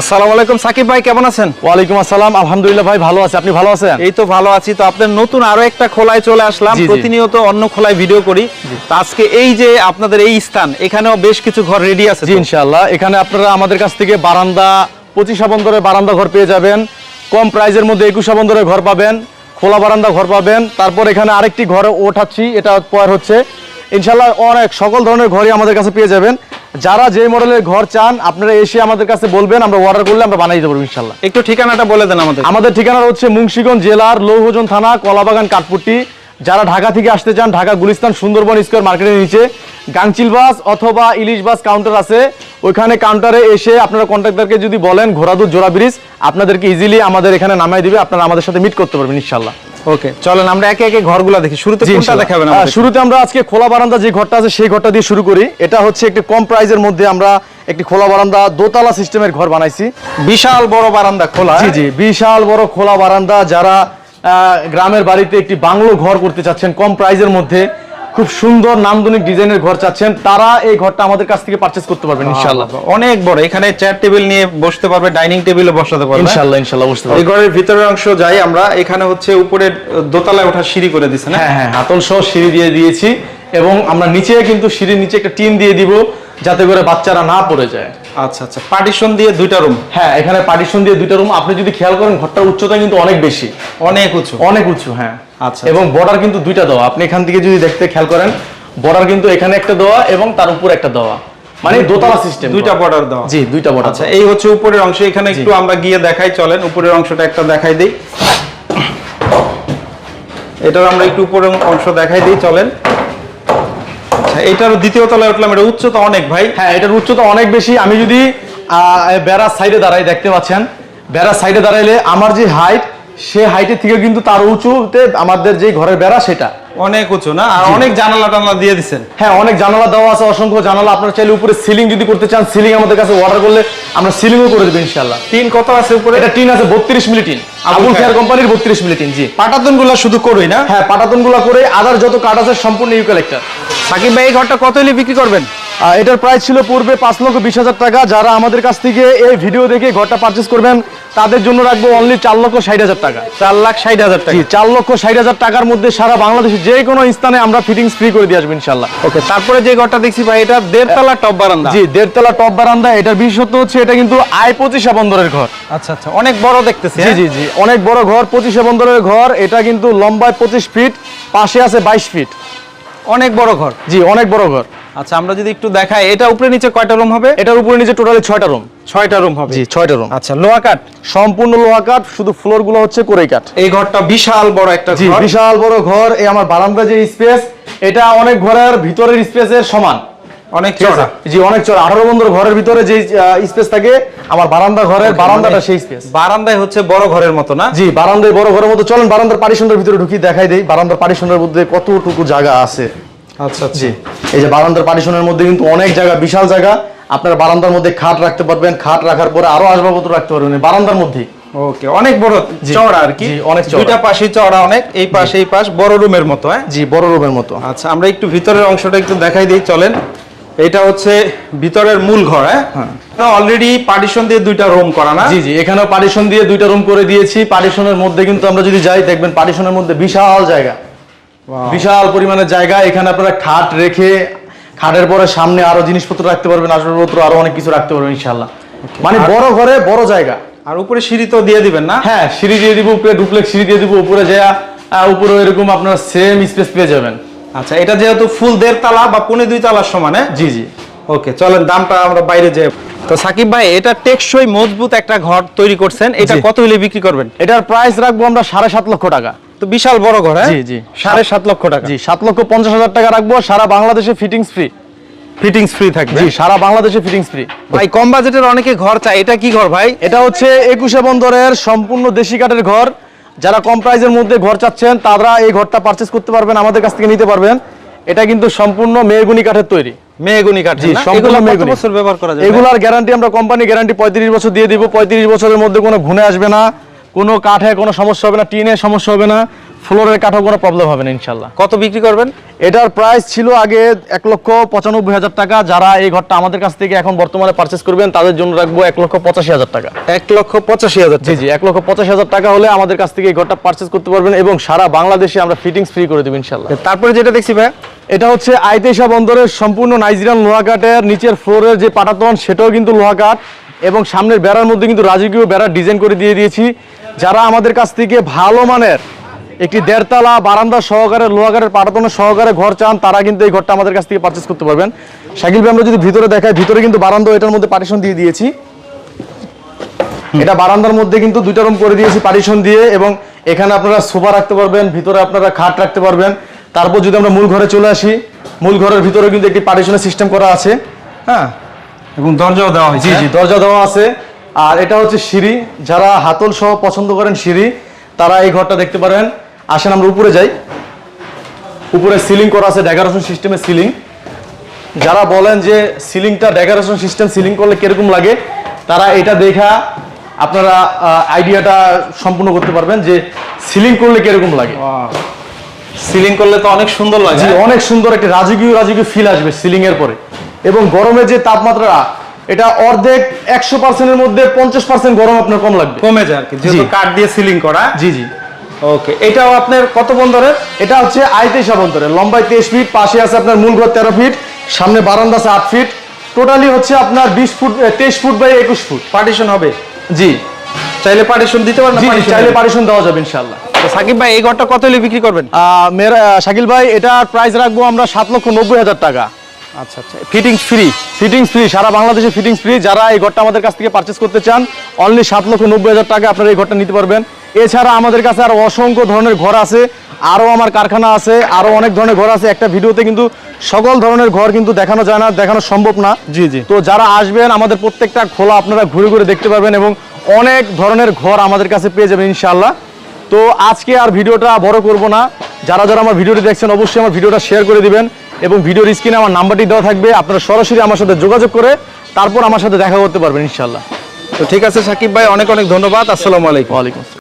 আসসালামু আলাইকুম সাকিব ভাই কেমন আছেন? ওয়ালাইকুম আসসালাম আলহামদুলিল্লাহ ভাই ভালো আছে। আপনি ভালো আছেন? এই তো ভালো আছি। তো আপনার নতুন আরও একটা খোলায় চলে আসলাম। প্রতিনিয়ত অন্য খোলায় ভিডিও করি। তো আজকে এই যে আপনাদের এই স্থান এখানেও বেশ কিছু ঘর রেডি আছে জি ইনশাআল্লাহ। এখানে আপনারা আমাদের কাছ থেকে বারান্দা পঁচিশা বন্দরের বারান্দা ঘর পেয়ে যাবেন। কম প্রাইজের মধ্যে একুশা বন্দরের ঘর পাবেন। খোলা বারান্দা ঘর পাবেন। তারপর এখানে আরেকটি ঘরে ওঠাচ্ছি। এটা পর হচ্ছে ইনশাআল্লাহ অনেক সকল ধরনের ঘরই আমাদের কাছে পেয়ে যাবেন। যারা যে মডেলের ঘর চান আপনারা এসে আমাদের কাছে বলবেন আমরা অর্ডার করলে আমরা বানিয়ে দিতে পারব ইনশাআল্লাহ একটু ঠিকানাটা বলে দেন আমাদের। আমাদের ঠিকানা হচ্ছে মুন্সিগঞ্জ জেলার লৌহজন থানা কলাবাগান কাঠপুট্টি যারা ঢাকা থেকে আসতে চান ঢাকা গুলিস্তান সুন্দরবন স্কোয়ার মার্কেটের নিচে। গাংচিল বাস অথবা ইলিশ বাস কাউন্টার আছে। ওইখানে কাউন্টারে এসে আপনারা কন্ট্রাক্টরকে যদি বলেন ঘোড়াদুর জোড়া ব্রিজ আপনাদেরকে ইজিলি আমাদের এখানে নামাই দিবে। আপনারা আমাদের সাথে মিট করতে পারবেন ইনশাল্লাহ। ওকে চলেন আমরা একে একে ঘরগুলো দেখি। শুরুতে কোনটা দেখাবেন শুরুতে আমরা আজকে খোলা বারান্দা যে ঘরটা আছে সেই ঘরটা দিয়ে শুরু করি। এটা হচ্ছে একটি কম প্রাইজের মধ্যে আমরা একটি খোলা বারান্দা দোতলা সিস্টেমের ঘর বানাইছি। বিশাল বড় বারান্দা খোলা। জি জি। বিশাল বড় খোলা বারান্দা যারা আহ, গ্রামের বাড়িতে একটি বাংলো ঘর করতে চাচ্ছেন কম প্রাইজের মধ্যে। খুব সুন্দর নান্দনিক ডিজাইনের ঘর চাচ্ছেন। তারা এই ঘরটা আমাদের কাছ থেকে পারচেজ করতে পারবেন ইনশাল্লাহ অনেক বড়। এখানে চেয়ার টেবিল নিয়ে বসতে পারবে ডাইনিং টেবিলে বসাতে পারবে। ইনশাল্লাহ ইনশাল্লাহ পারবে। এই ঘরের ভিতরের অংশ যাই আমরা এখানে হচ্ছে উপরে দোতলায় ওঠা সিঁড়ি করে দিছে না? হ্যাঁ হ্যাঁ হাতল সহ সিঁড়ি দিয়ে দিয়েছি। এবং আমরা নিচে কিন্তু সিঁড়ির নিচে একটা টিন দিয়ে দিব যাতে করে বাচ্চারা না পড়ে যায়। আচ্ছা আচ্ছা পার্টিশন দিয়ে দুইটা রুম হ্যাঁ এখানে পার্টিশন দিয়ে দুইটা রুম আপনি যদি খেয়াল করেন ঘরটার উচ্চতা কিন্তু অনেক বেশি। অনেক উঁচু। অনেক উঁচু হ্যাঁ। আচ্ছা, এবং বর্ডার কিন্তু দুইটা দেওয়া। আপনি এখান থেকে যদি দেখতে খেয়াল করেন বর্ডার কিন্তু এখানে একটা দেওয়া এবং তার উপর একটা দেওয়া। মানে দোতলা সিস্টেম দুইটা বর্ডার দেওয়া। জি দুইটা বর্ডার আচ্ছা এই হচ্ছে উপরের অংশ। এখানে একটু আমরা গিয়ে দেখাই চলেন। উপরের অংশটা একটা দেখাই দিই। এটার আমরা একটু উপরের অংশ দেখাই দিই চলেন। এইটার দ্বিতীয় তলায় উঠলাম এটা উচ্চতা অনেক ভাই। হ্যাঁ এটার উচ্চতা অনেক বেশি। আমি যদি বেড়ার সাইডে দাঁড়াই দেখতে পাচ্ছেন? বেড়ার সাইডে দাঁড়াইলে আমার যে হাইট সে হাইটের থেকে কিন্তু তার উঁচুতে আমাদের যে ঘরের বেড়া সেটা। অনেক উঁচু না? আর অনেক জানালা টানালা দিয়ে দিছেন। হ্যাঁ অনেক জানালা দেওয়া আছে অসংখ্য জানালা। আপনার চাইলে উপরে সিলিং যদি করতে চান সিলিং আমাদের কাছে অর্ডার করলে আমরা সিলিংও করে দেবো ইনশাল্লাহ টিন কত আছে উপরে? এটা টিন আছে বত্রিশ মিলি টিন আবুল খায়ের। কোম্পানির বত্রিশ মিলি টিন জি। পাটাতনগুলা শুধু করই না? হ্যাঁ পাটাতনগুলা করে আদার যত কাঠ আছে সম্পূর্ণ ইউক্যালেক্টার সাকিব ভাই এই ঘরটা কত হলে বিক্রি করবেন? এটার প্রাইস ছিল পূর্বে পাঁচ লক্ষ বিশ হাজার টাকা। যারা আমাদের কাছ থেকে এই ভিডিও দেখে ঘরটা পারচেস করবেন তাদের জন্য রাখব অনলি চার লক্ষ ষাট হাজার টাকা। চার লাখ ষাট হাজার টাকা। চার লক্ষ ষাট হাজার টাকার মধ্যে সারা বাংলাদেশে যে কোনো স্থানে আমরা ফিটিংস ফ্রি করে দিয়ে আসব ইনশাল্লাহ ওকে তারপরে যে ঘরটা দেখছি ভাই এটা দেড়তলা টপ বারান্দা। জি দেড়তলা টপ বারান্দা। এটার বিশেষত্ব হচ্ছে এটা কিন্তু আয় পঁচিশা বন্দরের ঘর। আচ্ছা আচ্ছা অনেক বড় দেখতেছি জি হ্যাঁ? জি জি অনেক বড় ঘর পঁচিশে বন্দরের ঘর। এটা কিন্তু লম্বায় পঁচিশ ফিট পাশে আছে বাইশ ফিট অনেক বড় ঘর। জি অনেক বড় ঘর। আচ্ছা আমরা যদি একটু দেখাই এটা উপরে নিচে কয়টা রুম হবে? এটার উপরে নিচে টোটালি ছয়টা রুম ছয়টা রুম হবে। জি ছয়টা রুম আচ্ছা লোহা কাঠ? সম্পূর্ণ লোহা কাঠ শুধু ফ্লোরগুলো হচ্ছে কোরে কাঠ। এই ঘরটা বিশাল বড় একটা জি ঘর। বিশাল বড় ঘর এই আমার বারান্দা যে স্পেস এটা অনেক ঘরের ভিতরের স্পেসের সমান। অনেক ঠিক আছে? চড়া। জি অনেক চড়া। আঠারো বন্ধুর ঘরের ভিতরে যে স্পেস থাকে আমার বারান্দা ঘরের বারান্দাটা মানে সেই স্পেস বারান্দায় হচ্ছে বড় ঘরের মতো না? জি বারান্দায় বড় ঘরের মতো। চলেন বারান্দার পারিশনের ভিতরে ঢুকি দেখাই দেই। বারান্দার পারিশনের মধ্যে কতটুকু জায়গা আছে। আচ্ছা জি এই যে বারান্দার পারিশনের মধ্যে কিন্তু অনেক জায়গা বিশাল জায়গা। আপনার বারান্দার মধ্যে খাট রাখতে পারবেন। খাট রাখার পরে আরও আসবাবপত্র রাখতে পারবেন। বারান্দার মধ্যেই। ওকে অনেক বড়। চড়া আর কি। অনেক চওড়া। দুইটা পাশে চড়া অনেক এই পাশ এই পাশ বড় রুমের মতো হ্যাঁ? জি বড় রুমের মতো। আচ্ছা আমরা একটু ভিতরের অংশটা একটু দেখাই দিই চলেন। এটা হচ্ছে ভিতরের মূল ঘর হ্যাঁ? অলরেডি পার্টিশন দিয়ে দুইটা রুম করা না? জি জি এখানেও পার্টিশন দিয়ে দুইটা রুম করে দিয়েছি। পার্টিশনের মধ্যে কিন্তু আমরা যদি যাই দেখবেন পার্টিশনের মধ্যে বিশাল জায়গা। বিশাল পরিমাণের জায়গা। এখানে আপনারা খাট রেখে খাটের পরে সামনে আরও জিনিসপত্র রাখতে পারবেন আসবাবপত্র আরও অনেক কিছু রাখতে পারবেন ইনশাল্লাহ মানে বড় ঘরে বড় জায়গা। আর উপরে সিঁড়ি তো দিয়ে দিবেন না? হ্যাঁ সিঁড়ি দিয়ে দিব উপরে ডুপ্লেক্স সিঁড়ি দিয়ে দিব উপরে যা উপরে এরকম আপনার সেম স্পেস পেয়ে যাবেন। আচ্ছা এটা যেহেতু ফুল দেড় তালা বা পৌনে দুই তালার সমান হ্যাঁ? জি জি। ওকে চলেন দামটা আমরা বাইরে যাই তো সাকিব ভাই এটা টেকসই মজবুত একটা ঘর তৈরি করছেন। এটা কত হলে বিক্রি করবেন? এটার প্রাইস রাখব আমরা সাড়ে সাত লক্ষ টাকা। তো বিশাল বড় ঘর হ্যাঁ? জি, জি। সাড়ে সাত লক্ষ টাকা। জি সাত লক্ষ পঞ্চাশ হাজার টাকা রাখব সারা বাংলাদেশে ফিটিংস ফ্রি ফিটিংস ফ্রি থাকবে। জি সারা বাংলাদেশে ফিটিংস ফ্রি ভাই কম বাজেটের অনেকে ঘর চায়। এটা কি ঘর ভাই? এটা হচ্ছে একুশে বন্দরের সম্পূর্ণ দেশি কাঠের ঘর। যারা কম প্রাইজের মধ্যে ঘর চাচ্ছেন তারা এই ঘরটা পারচেস করতে পারবেন আমাদের কাছ থেকে নিতে পারবেন। এটা কিন্তু সম্পূর্ণ মেহগুনি কাঠের তৈরি। মেহগুনি কাঠ জি, সম্পূর্ণ এগুলো বছর ব্যবহার করা যাবে? এগুলার গ্যারান্টি আমরা কোম্পানি গ্যারান্টি পঁয়ত্রিশ বছর দিয়ে দিব। পঁয়ত্রিশ বছরের মধ্যে কোনো ঘুনে আসবে না কোনো কাঠে কোনো সমস্যা হবে না টিনে সমস্যা হবে না। ফ্লোরের কাঠও কোনো প্রবলেম হবে না ইনশাল্লাহ কত বিক্রি করবেন? এটার প্রাইস ছিল আগে এক লক্ষ পঁচানব্বই হাজার টাকা। যারা এই ঘরটা আমাদের কাছ থেকে এখন বর্তমানে পারচেস করবেন তাদের জন্য রাখব এক লক্ষ পঁচাশি হাজার টাকা। এক লক্ষ পঁচাশি হাজার জি জি এক লক্ষ পঁচাশি হাজার টাকা হলে আমাদের কাছ থেকে এই ঘরটা পারচেস করতে পারবেন এবং সারা বাংলাদেশে আমরা ফিটিংস ফ্রি করে দেবো ইনশাল্লাহ তারপরে যেটা দেখছি ভাই? এটা হচ্ছে আইতেশা বন্দরের সম্পূর্ণ নাইজেরিয়ান লোহা কাঠের নিচের ফ্লোরের যে পাটাতন সেটাও কিন্তু লোহা কাঠ এবং সামনের বেড়ার মধ্যে কিন্তু রাজকীয় বেড়ার ডিজাইন করে দিয়ে দিয়েছি। যারা আমাদের কাছ থেকে ভালো মানের একটি দেড়তলা বারান্দা সহকারে লোহা কাঠের পাটাতনের সহকারে ঘর চান তারা কিন্তু এই ঘরটা আমাদের কাছ থেকে পারচেস করতে পারবেন। শাকিল ভাই আমরা যদি ভিতরে দেখাই ভিতরে কিন্তু বারান্দা এটার মধ্যে পার্টিশন দিয়ে দিয়েছি। এটা বারান্দার মধ্যে কিন্তু দুইটা রুম করে দিয়েছি পার্টিশন দিয়ে এবং এখানে আপনারা সোফা রাখতে পারবেন ভিতরে আপনারা খাট রাখতে পারবেন। তারপর যদি আমরা মূল ঘরে চলে আসি মূল ঘরের ভিতরে কিন্তু একটি পার্টিশনের সিস্টেম করা আছে। হ্যাঁ? এবং দরজাও দেওয়া হয়েছে জি জি দরজা দেওয়া আছে। আর এটা হচ্ছে সিঁড়ি যারা হাতল সহ পছন্দ করেন সিঁড়ি তারা এই ঘরটা দেখতে পারেন আসেন আমরা উপরে যাই। উপরে সিলিং করা আছে ডেকোরেশন সিস্টেমের সিলিং যারা বলেন যে সিলিংটা ডেকোরেশন সিস্টেম সিলিং করলে কীরকম লাগে তারা এটা দেখা আপনারা আইডিয়াটা সম্পূর্ণ করতে পারবেন যে সিলিং করলে কীরকম লাগে। সিলিং করলে তো অনেক সুন্দর লাগে জি অনেক সুন্দর একটা রাজকীয় রাজকীয় ফিল আসবে সিলিং এর পরে। এবং গরমের যে তাপমাত্রা এটা অর্ধেক একশো পার্সেন্টের মধ্যে পঞ্চাশ পার্সেন্ট গরম আপনার কম লাগবে। কমে যায় আর কি যেহেতু কাঠ দিয়ে সিলিং করা। জি জি। ওকে এটাও আপনার কত বন্দরের? এটা হচ্ছে আইতেই সাবন্তরে লম্বায় তেইশ ফিট পাশে আছে আপনার মূল ঘর তেরো ফিট সামনে বারান্দা আছে আট ফিট। টোটালি হচ্ছে আপনার বিশ ফুট তেইশ ফুট বাই একুশ ফুট। পার্টিশন হবে? জি। চাইলে পার্টিশন দিতে পারেন চাইলে পার্টিশন দেওয়া যাবে ইনশাল্লাহ সাকিব ভাই এই ঘরটা কত হলে বিক্রি করবেন? শাকিল ভাই এটার প্রাইস রাখব আমরা সাত লক্ষ নব্বই হাজার টাকা। আচ্ছা আচ্ছা। ফিটিংস ফ্রি ফিটিংস ফ্রি সারা বাংলাদেশে ফিটিংস ফ্রি যারা এই ঘরটা আমাদের কাছ থেকে পারচেস করতে চান অনলি সাত লক্ষ নব্বই হাজার টাকা আপনারা এই ঘরটা নিতে পারবেন। এছাড়া আমাদের কাছে আরও অসংখ্য ধরনের ঘর আছে আরও আমার কারখানা আছে আরও অনেক ধরনের ঘর আছে। একটা ভিডিওতে কিন্তু সকল ধরনের ঘর কিন্তু দেখানো যায় না দেখানো সম্ভব না। জি জি। তো যারা আসবেন আমাদের প্রত্যেকটা খোলা আপনারা ঘুরে ঘুরে দেখতে পারবেন এবং অনেক ধরনের ঘর আমাদের কাছে পেয়ে যাবেন ইনশাল্লাহ তো আজকে আর ভিডিওটা বড় করব না। যারা যারা আমার ভিডিওটি দেখছেন অবশ্যই আমার ভিডিওটা শেয়ার করে দিবেন। এবং ভিডিওর স্ক্রিনে আমার নাম্বারটি দেওয়া থাকবে। আপনারা সরাসরি আমার সাথে যোগাযোগ করে তারপর আমার সাথে দেখা করতে পারবেন ইনশাল্লাহ তো ঠিক আছে সাকিব ভাই অনেক অনেক ধন্যবাদ। আসসালামু আলাইকুম।